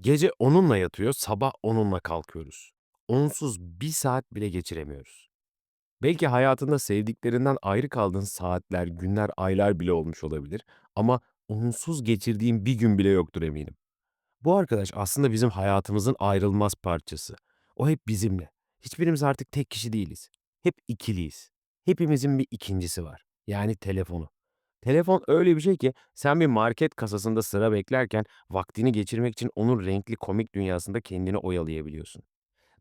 Gece onunla yatıyor, sabah onunla kalkıyoruz. Onsuz bir saat bile geçiremiyoruz. Belki hayatında sevdiklerinden ayrı kaldığın saatler, günler, aylar bile olmuş olabilir ama onsuz geçirdiğin bir gün bile yoktur eminim. Bu arkadaş aslında bizim hayatımızın ayrılmaz parçası. O hep bizimle. Hiçbirimiz artık tek kişi değiliz. Hep ikiliyiz. Hepimizin bir ikincisi var. Yani telefonu. Telefon öyle bir şey ki sen bir market kasasında sıra beklerken vaktini geçirmek için onun renkli komik dünyasında kendini oyalayabiliyorsun.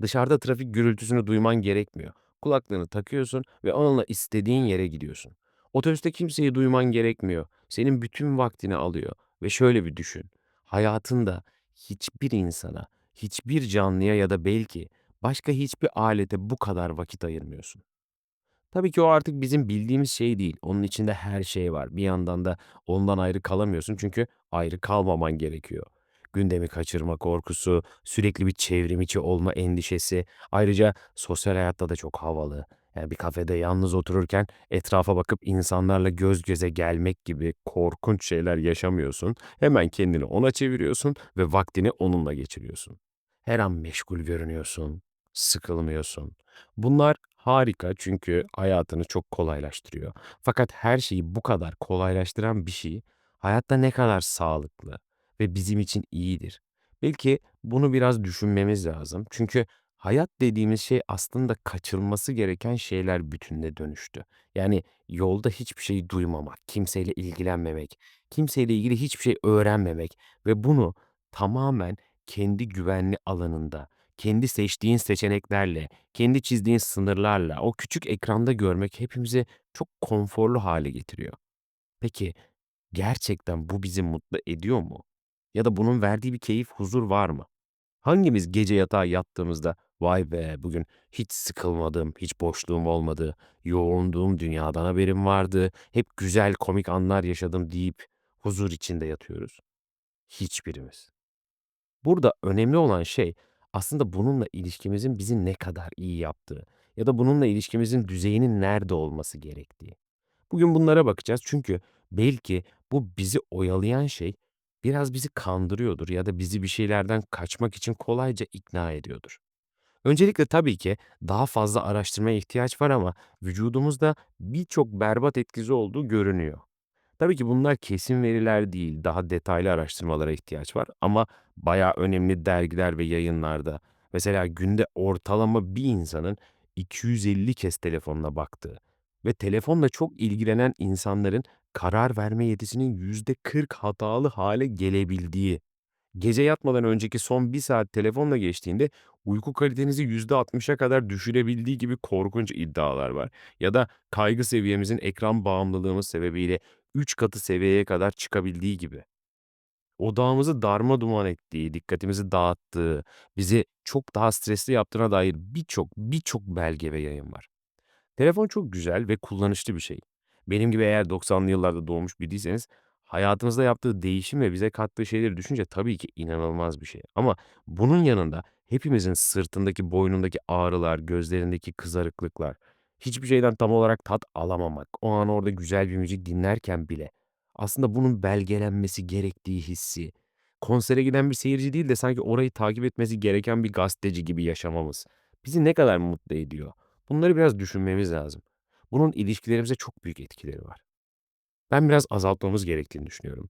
Dışarıda trafik gürültüsünü duyman gerekmiyor. Kulaklığını takıyorsun ve onunla istediğin yere gidiyorsun. Otobüste kimseyi duyman gerekmiyor. Senin bütün vaktini alıyor. Ve şöyle bir düşün. Hayatında hiçbir insana, hiçbir canlıya ya da belki başka hiçbir alete bu kadar vakit ayırmıyorsun. Tabii ki o artık bizim bildiğimiz şey değil. Onun içinde her şey var. Bir yandan da ondan ayrı kalamıyorsun çünkü ayrı kalmaman gerekiyor. Gündemi kaçırma korkusu, sürekli bir çevrim içi olma endişesi, ayrıca sosyal hayatta da çok havalı. Yani bir kafede yalnız otururken etrafa bakıp insanlarla göz göze gelmek gibi korkunç şeyler yaşamıyorsun. Hemen kendini ona çeviriyorsun ve vaktini onunla geçiriyorsun. Her an meşgul görünüyorsun, sıkılmıyorsun. Bunlar harika çünkü hayatını çok kolaylaştırıyor. Fakat her şeyi bu kadar kolaylaştıran bir şey hayatta ne kadar sağlıklı ve bizim için iyidir. Belki bunu biraz düşünmemiz lazım. Çünkü hayat dediğimiz şey aslında kaçırılması gereken şeyler bütününe dönüştü. Yani yolda hiçbir şey duymamak, kimseyle ilgilenmemek, kimseyle ilgili hiçbir şey öğrenmemek ve bunu tamamen kendi güvenli alanında, kendi seçtiğin seçeneklerle, kendi çizdiğin sınırlarla o küçük ekranda görmek hepimizi çok konforlu hale getiriyor. Peki gerçekten bu bizi mutlu ediyor mu? Ya da bunun verdiği bir keyif, huzur var mı? Hangimiz gece yatağa yattığımızda "Vay be, bugün hiç sıkılmadım, hiç boşluğum olmadı, yoğunluğum dünyadan haberim vardı, hep güzel komik anlar yaşadım." deyip huzur içinde yatıyoruz? Hiçbirimiz. Burada önemli olan şey aslında bununla ilişkimizin bizi ne kadar iyi yaptığı ya da bununla ilişkimizin düzeyinin nerede olması gerektiği. Bugün bunlara bakacağız çünkü belki bu bizi oyalayan şey biraz bizi kandırıyordur ya da bizi bir şeylerden kaçmak için kolayca ikna ediyordur. Öncelikle tabii ki daha fazla araştırmaya ihtiyaç var ama vücudumuzda birçok berbat etkisi olduğu görünüyor. Tabii ki bunlar kesin veriler değil, daha detaylı araştırmalara ihtiyaç var ama bayağı önemli dergiler ve yayınlarda, mesela günde ortalama bir insanın 250 kez telefonuna baktığı ve telefonla çok ilgilenen insanların karar verme yetisinin %40 hatalı hale gelebildiği Gece yatmadan önceki son bir saat telefonla geçtiğinde uyku kalitenizi %60'a kadar düşürebildiği gibi korkunç iddialar var. Ya da kaygı seviyemizin ekran bağımlılığımız sebebiyle 3 katı seviyeye kadar çıkabildiği gibi. Odağımızı darmaduman ettiği, dikkatimizi dağıttığı, bizi çok daha stresli yaptığına dair birçok, birçok belge ve yayın var. Telefon çok güzel ve kullanışlı bir şey. Benim gibi eğer 90'lı yıllarda doğmuş biriyseniz hayatınızda yaptığı değişim ve bize kattığı şeyleri düşünce tabii ki inanılmaz bir şey. Ama bunun yanında hepimizin sırtındaki, boynundaki ağrılar, gözlerindeki kızarıklıklar, hiçbir şeyden tam olarak tat alamamak, o an orada güzel bir müzik dinlerken bile aslında bunun belgelenmesi gerektiği hissi, konsere giden bir seyirci değil de sanki orayı takip etmesi gereken bir gazeteci gibi yaşamamız bizi ne kadar mutlu ediyor? Bunları biraz düşünmemiz lazım. Bunun ilişkilerimize çok büyük etkileri var. Ben biraz azaltmamız gerektiğini düşünüyorum.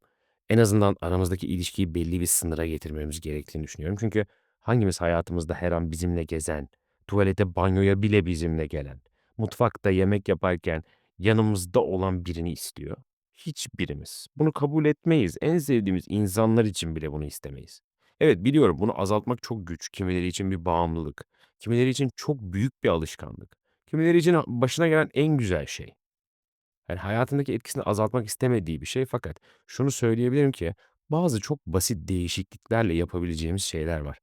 En azından aramızdaki ilişkiyi belli bir sınıra getirmemiz gerektiğini düşünüyorum. Çünkü hangimiz hayatımızda her an bizimle gezen, tuvalete, banyoya bile bizimle gelen, mutfakta yemek yaparken yanımızda olan birini istiyor? Hiçbirimiz. Bunu kabul etmeyiz. En sevdiğimiz insanlar için bile bunu istemeyiz. Evet biliyorum bunu azaltmak çok güç. Kimileri için bir bağımlılık. Kimileri için çok büyük bir alışkanlık. Kimileri için başına gelen en güzel şey. Yani, hayatındaki etkisini azaltmak istemediği bir şey fakat şunu söyleyebilirim ki bazı çok basit değişikliklerle yapabileceğimiz şeyler var.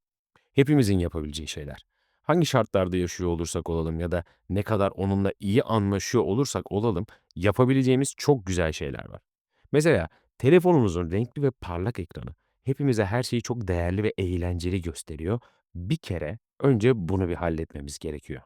Hepimizin yapabileceği şeyler. Hangi şartlarda yaşıyor olursak olalım ya da ne kadar onunla iyi anlaşıyor olursak olalım yapabileceğimiz çok güzel şeyler var. Mesela telefonumuzun renkli ve parlak ekranı hepimize her şeyi çok değerli ve eğlenceli gösteriyor. Bir kere önce bunu bir halletmemiz gerekiyor.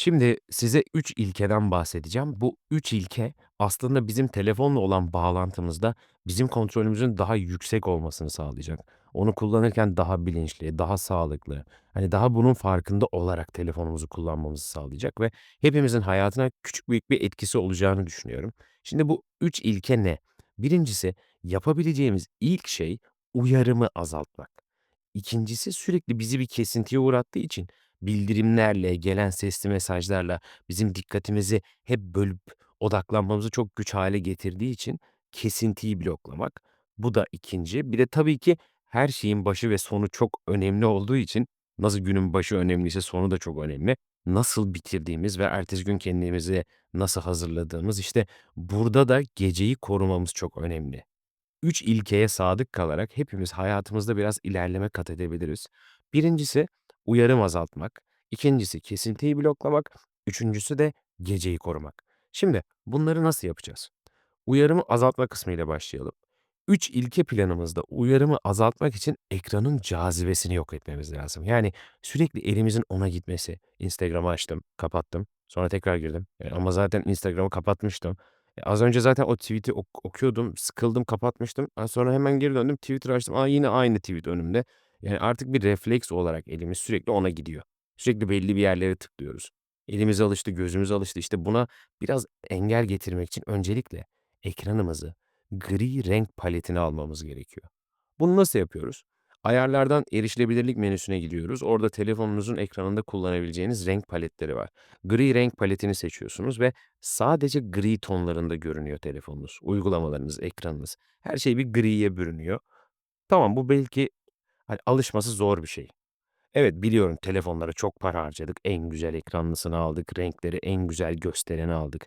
Şimdi size 3 ilkeden bahsedeceğim. Bu 3 ilke aslında bizim telefonla olan bağlantımızda bizim kontrolümüzün daha yüksek olmasını sağlayacak. Onu kullanırken daha bilinçli, daha sağlıklı, hani, daha bunun farkında olarak telefonumuzu kullanmamızı sağlayacak ve hepimizin hayatına küçük büyük bir etkisi olacağını düşünüyorum. Şimdi bu 3 ilke ne? Birincisi, yapabileceğimiz ilk şey uyarımı azaltmak. İkincisi sürekli bizi bir kesintiye uğrattığı için bildirimlerle, gelen sesli mesajlarla bizim dikkatimizi hep bölüp odaklanmamızı çok güç hâle getirdiği için kesintiyi bloklamak. Bu da 2'nci. Bir de tabii ki her şeyin başı ve sonu çok önemli olduğu için nasıl günün başı önemliyse sonu da çok önemli. Nasıl bitirdiğimiz ve ertesi gün kendimizi nasıl hazırladığımız, işte, burada da geceyi korumamız çok önemli. 3 ilkeye sadık kalarak hepimiz hayatımızda biraz ilerleme kat edebiliriz. Birincisi uyarım azaltmak, ikincisi kesintiyi bloklamak, üçüncüsü de geceyi korumak. Şimdi bunları nasıl yapacağız? Uyarımı azaltma kısmıyla başlayalım. 3 ilke planımızda uyarımı azaltmak için ekranın cazibesini yok etmemiz lazım. Yani sürekli elimizin ona gitmesi. Instagram'ı açtım, kapattım, sonra tekrar girdim. E, ama zaten Instagram'ı kapatmıştım. E, az önce zaten o tweet'i ok okuyordum, sıkıldım, kapatmıştım. Sonra hemen geri döndüm, Twitter açtım. A, yine aynı tweet önümde. Yani artık bir refleks olarak elimiz sürekli ona gidiyor. Sürekli belli bir yerlere tıklıyoruz. Elimiz alıştı, gözümüz alıştı. İşte buna biraz engel getirmek için öncelikle ekranımızı gri renk paletine almamız gerekiyor. Bunu nasıl yapıyoruz? Ayarlardan erişilebilirlik menüsüne gidiyoruz. Orada telefonunuzun ekranında kullanabileceğiniz renk paletleri var. Gri renk paletini seçiyorsunuz ve sadece gri tonlarında görünüyor telefonunuz, uygulamalarınız, ekranınız. Her şey bir griye bürünüyor. Tamam, bu belki, hani, alışması zor bir şey. Evet, biliyorum telefonlara çok para harcadık. En güzel ekranlısını aldık, renkleri en güzel göstereni aldık.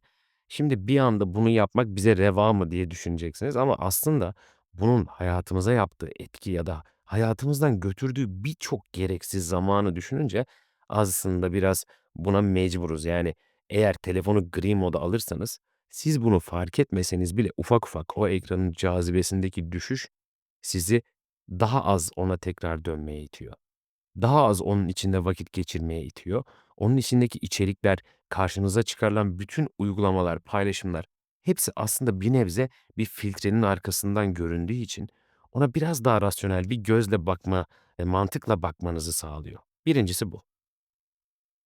Şimdi bir anda bunu yapmak bize reva mı diye düşüneceksiniz ama aslında bunun hayatımıza yaptığı etki ya da hayatımızdan götürdüğü birçok gereksiz zamanı düşününce aslında biraz buna mecburuz. Yani eğer telefonu gri moda alırsanız siz bunu fark etmeseniz bile ufak ufak o ekranın cazibesindeki düşüş sizi daha az ona tekrar dönmeye itiyor. Daha az onun içinde vakit geçirmeye itiyor. Onun içindeki içerikler, karşınıza çıkarılan bütün uygulamalar, paylaşımlar hepsi aslında bir nebze bir filtrenin arkasından göründüğü için ona biraz daha rasyonel bir gözle bakma ve mantıkla bakmanızı sağlıyor. Birincisi bu.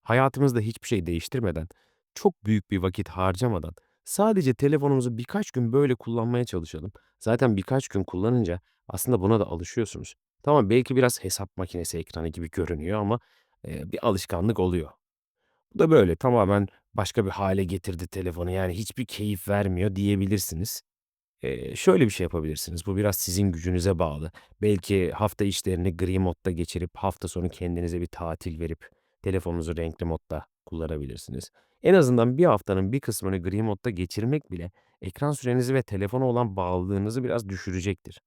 Hayatımızda hiçbir şey değiştirmeden, çok büyük bir vakit harcamadan sadece telefonumuzu birkaç gün böyle kullanmaya çalışalım. Zaten birkaç gün kullanınca aslında buna da alışıyorsunuz. Tamam, belki biraz hesap makinesi ekranı gibi görünüyor ama, eee, bir alışkanlık oluyor. Bu da böyle tamamen başka bir hâle getirdi telefonu, yani hiçbir keyif vermiyor diyebilirsiniz. Eee, şöyle bir şey yapabilirsiniz, bu biraz sizin gücünüze bağlı. Belki hafta içlerini gri modda geçirip hafta sonu kendinize bir tatil verip telefonunuzu renkli modda kullanabilirsiniz. En azından bir haftanın bir kısmını gri modda geçirmek bile ekran sürenizi ve telefona olan bağlılığınızı biraz düşürecektir.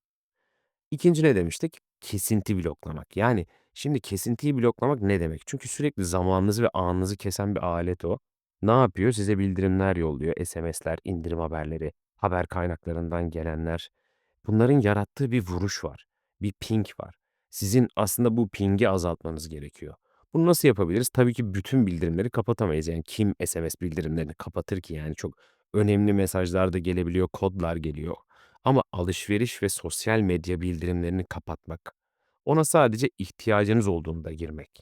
2'nci ne demiştik? Kesinti bloklamak. Yani şimdi kesintiyi bloklamak ne demek? Çünkü sürekli zamanınızı ve anınızı kesen bir alet o. Ne yapıyor? Size bildirimler yolluyor, SMS'ler, indirim haberleri, haber kaynaklarından gelenler. Bunların yarattığı bir vuruş var, bir ping var. Sizin aslında bu pingi azaltmanız gerekiyor. Bunu nasıl yapabiliriz? Tabii ki bütün bildirimleri kapatamayız. Yani kim SMS bildirimlerini kapatır ki? Yani çok önemli mesajlar da gelebiliyor, kodlar geliyor. Ama alışveriş ve sosyal medya bildirimlerini kapatmak, ona sadece ihtiyacınız olduğunda girmek.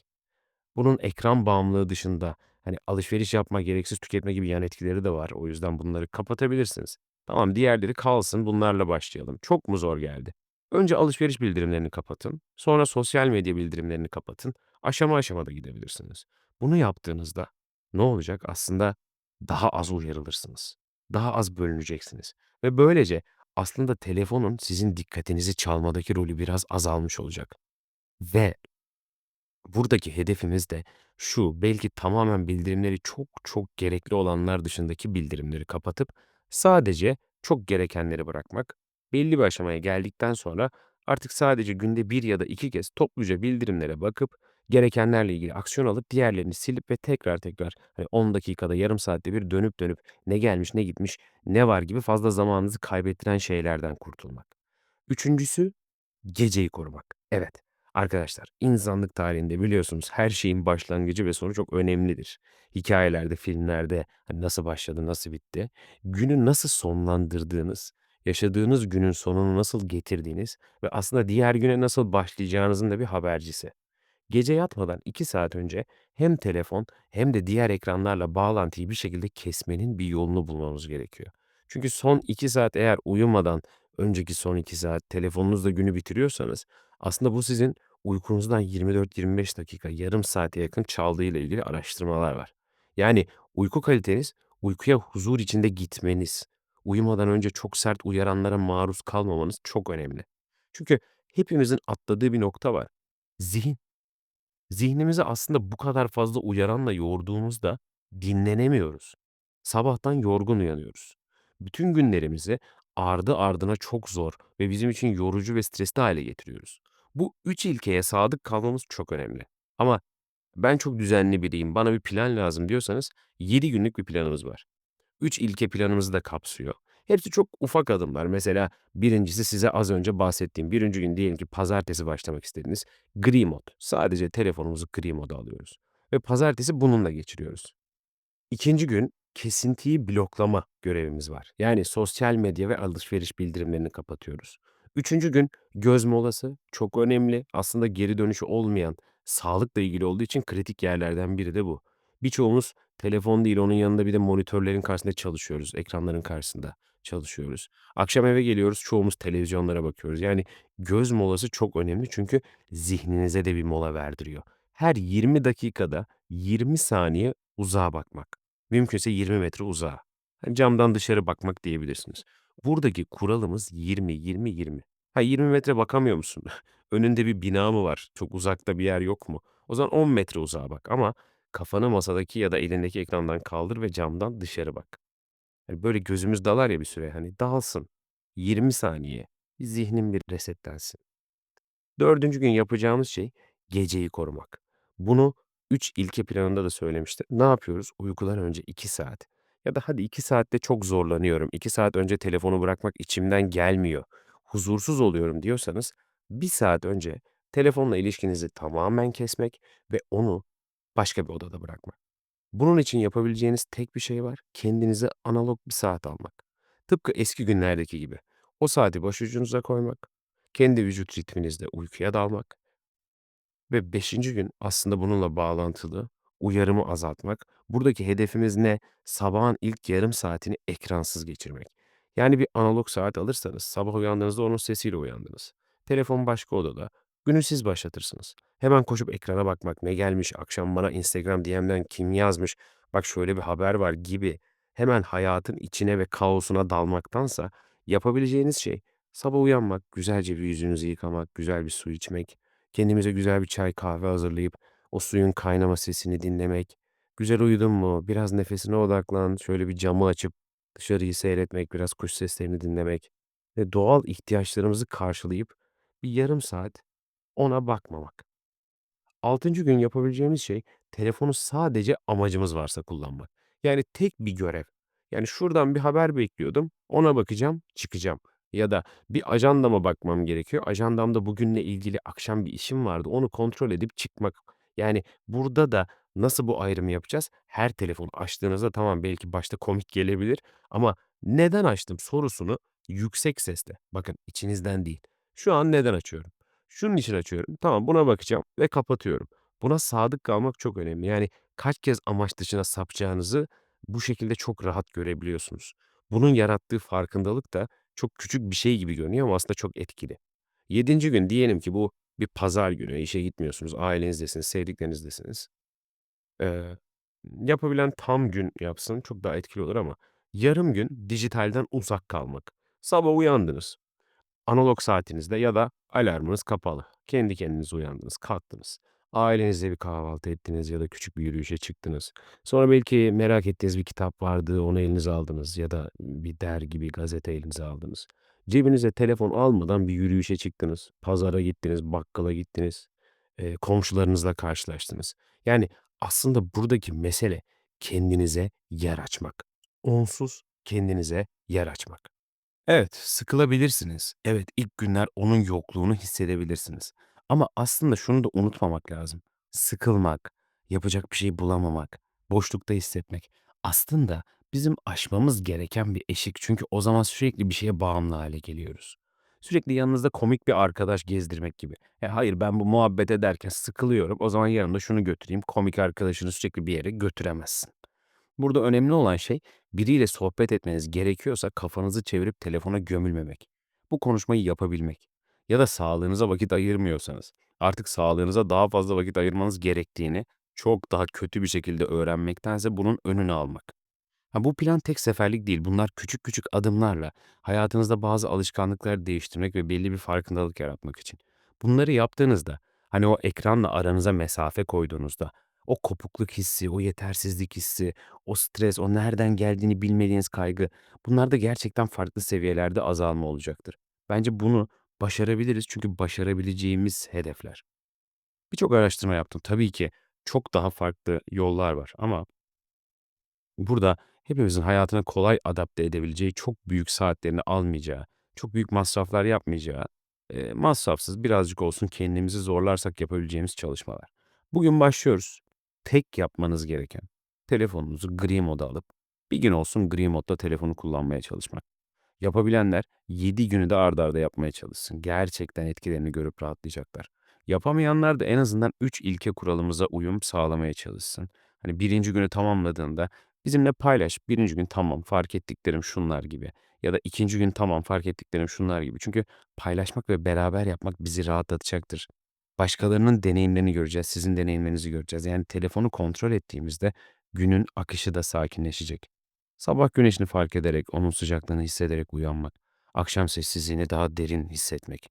Bunun ekran bağımlılığı dışında, hani, alışveriş yapma, gereksiz tüketme gibi yan etkileri de var. O yüzden bunları kapatabilirsiniz. Tamam, diğerleri kalsın, bunlarla başlayalım. Çok mu zor geldi? Önce alışveriş bildirimlerini kapatın, sonra sosyal medya bildirimlerini kapatın. Aşama aşama da gidebilirsiniz. Bunu yaptığınızda ne olacak? Aslında daha az uyarılırsınız. Daha az bölüneceksiniz ve böylece aslında telefonun sizin dikkatinizi çalmadaki rolü biraz azalmış olacak ve buradaki hedefimiz de şu, belki tamamen bildirimleri çok çok gerekli olanlar dışındaki bildirimleri kapatıp sadece çok gerekenleri bırakmak. Belli bir aşamaya geldikten sonra artık sadece günde 1 ya da 2 kez topluca bildirimlere bakıp gerekenlerle ilgili aksiyon alıp diğerlerini silip ve tekrar tekrar, hani, 10 dakikada, yarım saatte bir dönüp dönüp ne gelmiş, ne gitmiş, ne var gibi fazla zamanınızı kaybettiren şeylerden kurtulmak. Üçüncüsü geceyi korumak. Evet, Arkadaşlar, insanlık tarihinde biliyorsunuz her şeyin başlangıcı ve sonu çok önemlidir. Hikâyelerde, filmlerde, hani, nasıl başladı, nasıl bitti, günü nasıl sonlandırdığınız, yaşadığınız günün sonunu nasıl getirdiğiniz ve aslında diğer güne nasıl başlayacağınızın da bir habercisi. Gece yatmadan 2 saat önce hem telefon hem de diğer ekranlarla bağlantıyı bir şekilde kesmenin bir yolunu bulmamız gerekiyor. Çünkü son 2 saat eğer uyumadan önceki son 2 saat telefonunuzla günü bitiriyorsanız aslında bu sizin uykunuzdan 24-25 dakika, yarım saate yakın çaldığıyla ilgili araştırmalar var. Yani uyku kaliteniz, uykuya huzur içinde gitmeniz, uyumadan önce çok sert uyaranlara maruz kalmamanız çok önemli. Çünkü hepimizin atladığı bir nokta var. Zihin. Zihnimizi aslında bu kadar fazla uyaranla yorduğumuzda dinlenemiyoruz. Sabahtan yorgun uyanıyoruz. Bütün günlerimizi ardı ardına çok zor ve bizim için yorucu ve stresli hale getiriyoruz. Bu 3 ilkeye sadık kalmamız çok önemli. Ama ben çok düzenli biriyim, bana bir plan lazım diyorsanız 7 günlük bir planımız var. 3 ilke planımızı da kapsıyor. Hepsi çok ufak adımlar. Mesela birincisi size az önce bahsettiğim birinci gün diyelim ki pazartesi başlamak istediniz. Gri mod. Sadece telefonumuzu gri moda alıyoruz ve pazartesi bununla geçiriyoruz. İkinci gün kesintiyi bloklama görevimiz var. Yani sosyal medya ve alışveriş bildirimlerini kapatıyoruz. Üçüncü gün göz molası çok önemli. Aslında geri dönüşü olmayan, sağlıkla ilgili olduğu için kritik yerlerden biri de bu. Birçoğumuz telefon değil, onun yanında bir de monitörlerin karşısında çalışıyoruz, ekranların karşısında çalışıyoruz. Akşam eve geliyoruz, çoğumuz televizyonlara bakıyoruz. Yani göz molası çok önemli çünkü zihninize de bir mola verdiriyor. Her 20 dakikada 20 saniye uzağa bakmak. Mümkünse 20 metre uzağa. Hani camdan dışarı bakmak diyebilirsiniz. Buradaki kuralımız 20-20-20. Ha 20 metre bakamıyor musun? Önünde bir bina mı var? Çok uzakta bir yer yok mu? O zaman 10 metre uzağa bak ama kafanı masadaki ya da elindeki ekrandan kaldır ve camdan dışarı bak. Hani böyle gözümüz dalar ya bir süre hani dalsın. 20 saniye. Zihnin bir resetlensin. Dördüncü gün yapacağımız şey geceyi korumak. Bunu 3 ilke planında da söylemiştim. Ne yapıyoruz? Uykudan önce 2 saat ya da hadi 2 saatte çok zorlanıyorum, 2 saat önce telefonu bırakmak içimden gelmiyor, huzursuz oluyorum diyorsanız bir saat önce telefonla ilişkinizi tamamen kesmek ve onu başka bir odada bırakmak. Bunun için yapabileceğiniz tek bir şey var. Kendinize analog bir saat almak. Tıpkı eski günlerdeki gibi. O saati başucunuza koymak, kendi vücut ritminizde uykuya dalmak ve beşinci gün aslında bununla bağlantılı uyarımı azaltmak. Buradaki hedefimiz ne? Sabahın ilk yarım saatini ekransız geçirmek. Yani bir analog saat alırsanız sabah uyandığınızda onun sesiyle uyandınız. Telefon başka odada. Günü siz başlatırsınız. Hemen koşup ekrana bakmak, ne gelmiş, akşam bana Instagram DM'den kim yazmış, bak şöyle bir haber var gibi hemen hayatın içine ve kaosuna dalmaktansa yapabileceğiniz şey sabah uyanmak, güzelce bir yüzünüzü yıkamak, güzel bir su içmek, kendimize güzel bir çay kahve hazırlayıp o suyun kaynama sesini dinlemek, güzel uyudun mu, biraz nefesine odaklan, şöyle bir camı açıp dışarıyı seyretmek, biraz kuş seslerini dinlemek ve doğal ihtiyaçlarımızı karşılayıp bir yarım saat ona bakmamak. Altıncı gün yapabileceğimiz şey telefonu sadece amacımız varsa kullanmak. Yani tek bir görev. Yani şuradan bir haber bekliyordum, ona bakacağım, çıkacağım. Ya da bir ajandama bakmam gerekiyor. Ajandamda bugünle ilgili akşam bir işim vardı, onu kontrol edip çıkmak. Yani burada da nasıl bu ayrımı yapacağız? Her telefonu açtığınızda tamam belki başta komik gelebilir ama neden açtım sorusunu yüksek sesle, bakın içinizden değil. Şu an neden açıyorum? Şunun için açıyorum. Tamam buna bakacağım ve kapatıyorum. Buna sadık kalmak çok önemli. Yani kaç kez amaç dışına sapacağınızı bu şekilde çok rahat görebiliyorsunuz. Bunun yarattığı farkındalık da çok küçük bir şey gibi görünüyor ama aslında çok etkili. Yedinci gün diyelim ki bu bir pazar günü, işe gitmiyorsunuz, ailenizdesiniz, sevdiklerinizdesiniz. Eee, yapabilen tam gün yapsın, çok daha etkili olur ama yarım gün dijitalden uzak kalmak. Sabah uyandınız. Analog saatinizde ya da alarmınız kapalı. Kendi kendinize uyandınız, kalktınız. Ailenizle bir kahvaltı ettiniz ya da küçük bir yürüyüşe çıktınız. Sonra belki merak ettiğiniz bir kitap vardı, onu elinize aldınız ya da bir dergi, bir gazete elinize aldınız. Cebinize telefon almadan bir yürüyüşe çıktınız. Pazara gittiniz, bakkala gittiniz, eee, komşularınızla karşılaştınız. Yani aslında buradaki mesele kendinize yer açmak. Onsuz kendinize yer açmak. Evet, sıkılabilirsiniz. Evet, ilk günler onun yokluğunu hissedebilirsiniz. Ama aslında şunu da unutmamak lazım. Sıkılmak, yapacak bir şey bulamamak, boşlukta hissetmek aslında bizim aşmamız gereken bir eşik. Çünkü o zaman sürekli bir şeye bağımlı hâle geliyoruz. Sürekli yanınızda komik bir arkadaş gezdirmek gibi. Ya, hayır, ben bu muhabbet ederken sıkılıyorum, o zaman yanımda şunu götüreyim. Komik arkadaşını sürekli bir yere götüremezsin. Burada önemli olan şey, biriyle sohbet etmeniz gerekiyorsa kafanızı çevirip telefona gömülmemek. Bu konuşmayı yapabilmek ya da sağlığınıza vakit ayırmıyorsanız, artık sağlığınıza daha fazla vakit ayırmanız gerektiğini çok daha kötü bir şekilde öğrenmektense bunun önünü almak. Ha, bu plan tek seferlik değil. Bunlar küçük küçük adımlarla hayatınızda bazı alışkanlıkları değiştirmek ve belli bir farkındalık yaratmak için. Bunları yaptığınızda, hani, o ekranla aranıza mesafe koyduğunuzda, o kopukluk hissi, o yetersizlik hissi, o stres, o nereden geldiğini bilmediğiniz kaygı, bunlarda gerçekten farklı seviyelerde azalma olacaktır. Bence bunu başarabiliriz çünkü başarabileceğimiz hedefler. Birçok araştırma yaptım. Tabii ki çok daha farklı yollar var ama burada hepimizin hayatına kolay adapte edebileceği, çok büyük saatlerini almayacağı, çok büyük masraflar yapmayacağı, eee, masrafsız birazcık olsun kendimizi zorlarsak yapabileceğimiz çalışmalar. Bugün başlıyoruz. Tek yapmanız gereken telefonunuzu gri moda alıp bir gün olsun gri modda telefonu kullanmaya çalışmak. Yapabilenler 7 günü de art arda yapmaya çalışsın. Gerçekten etkilerini görüp rahatlayacaklar. Yapamayanlar da en azından 3 ilke kuralımıza uyum sağlamaya çalışsın. Hani 1'inci günü tamamladığında bizimle paylaş. 1'inci gün tamam, fark ettiklerim şunlar gibi ya da 2'nci gün tamam, fark ettiklerim şunlar gibi. Çünkü paylaşmak ve beraber yapmak bizi rahatlatacaktır. Başkalarının deneyimlerini göreceğiz, sizin deneyimlerinizi göreceğiz. Yani telefonu kontrol ettiğimizde günün akışı da sakinleşecek. Sabah güneşini fark ederek, onun sıcaklığını hissederek uyanmak, akşam sessizliğini daha derin hissetmek.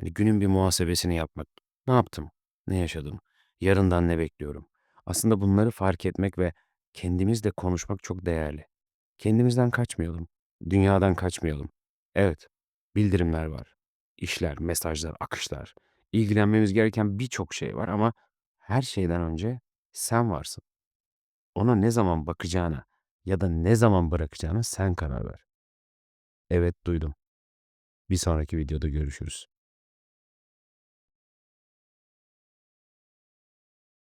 Hani günün bir muhasebesini yapmak. Ne yaptım? Ne yaşadım? Yarından ne bekliyorum? Aslında bunları fark etmek ve kendimizle konuşmak çok değerli. Kendimizden kaçmayalım, dünyadan kaçmayalım. Evet, bildirimler var, işler, mesajlar, akışlar. İlgilenmemiz gereken birçok şey var ama her şeyden önce sen varsın. Ona ne zaman bakacağına ya da ne zaman bırakacağına sen karar ver. Evet, duydum. Bir sonraki videoda görüşürüz.